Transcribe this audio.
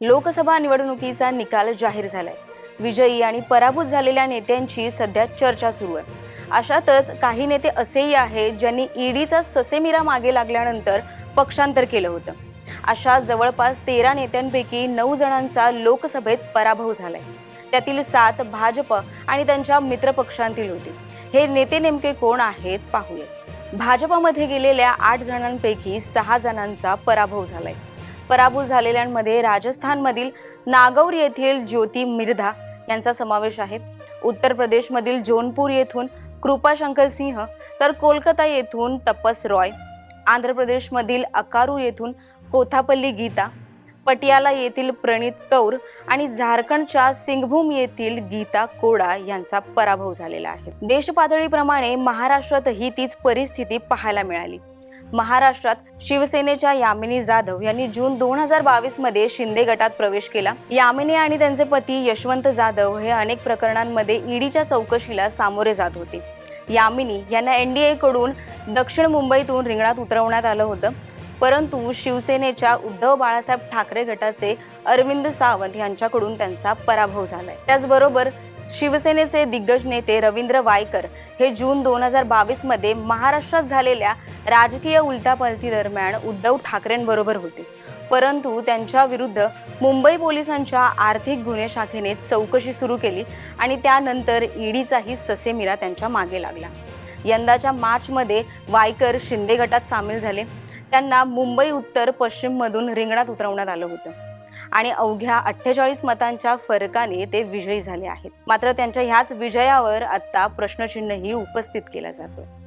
लोकसभा निवडणुकीचा निकाल जाहीर झालाय. विजयी आणि पराभूत झालेल्या नेत्यांची सध्या चर्चा सुरू आहे. अशातच काही नेते असेही आहेत ज्यांनी ईडीचा ससेमिरा मागे लागल्यानंतर पक्षांतर केलं होतं. अशा जवळपास तेरा नेत्यांपैकी नऊ जणांचा लोकसभेत पराभव झालाय. त्यातील सात भाजप आणि त्यांच्या मित्रपक्षांतील होते. हे नेते नेमके कोण आहेत पाहूया. भाजपमध्ये गेलेल्या आठ जणांपैकी सहा जणांचा पराभव झालाय. पराभूत झालेल्यांमध्ये राजस्थानमधील नागौर येथील ज्योती मिर्धा यांचा समावेश आहे. उत्तर प्रदेशमधील जौनपूर येथून कृपाशंकर सिंह तर कोलकाता येथून तपस रॉय आंध्र प्रदेशमधील अकारू येथून कोथापल्ली गीता पटियाला येथील प्रणित कौर आणि झारखंडच्या सिंगभूम येथील गीता कोडा यांचा पराभव झालेला आहे. देशपातळीप्रमाणे महाराष्ट्रातही तीच परिस्थिती पाहायला मिळाली. महाराष्ट्रात शिवसेनेच्या यामिनी जाधव यांनी जून दोन हजार बावीसमध्ये शिंदे गटात प्रवेश केला. यामिनी आणि त्यांचे पती यशवंत जाधव हे अनेक प्रकरणांमध्ये ईडीच्या चौकशीला सामोरे जात होते. यामिनी यांना एनडीए कडून दक्षिण मुंबईतून रिंगणात उतरवण्यात आलं होतं. परंतु शिवसेनेच्या उद्धव बाळासाहेब ठाकरे गटाचे अरविंद सावंत यांच्याकडून त्यांचा पराभव झालाय. त्याचबरोबर शिवसेनेचे दिग्गज नेते रवींद्र वायकर हे जून दोन हजार बावीसमध्ये महाराष्ट्रात झालेल्या राजकीय उलथापालथीदरम्यान उद्धव ठाकरेंबरोबर होते. परंतु त्यांच्या विरुद्ध मुंबई पोलिसांच्या आर्थिक गुन्हे शाखेने चौकशी सुरू केली आणि त्यानंतर ईडीचाही ससेमिरा त्यांच्या मागे लागला. यंदाच्या मार्चमध्ये वायकर शिंदे गटात सामील झाले. त्यांना मुंबई उत्तर पश्चिममधून रिंगणात उतरवण्यात आलं होतं. आणि अवघ्या अठ्ठेचाळीस मतांच्या फरकाने ते विजयी झाले आहेत. मात्र त्यांच्या ह्याच विजयावर आता प्रश्नचिन्हही उपस्थित केलं जातं.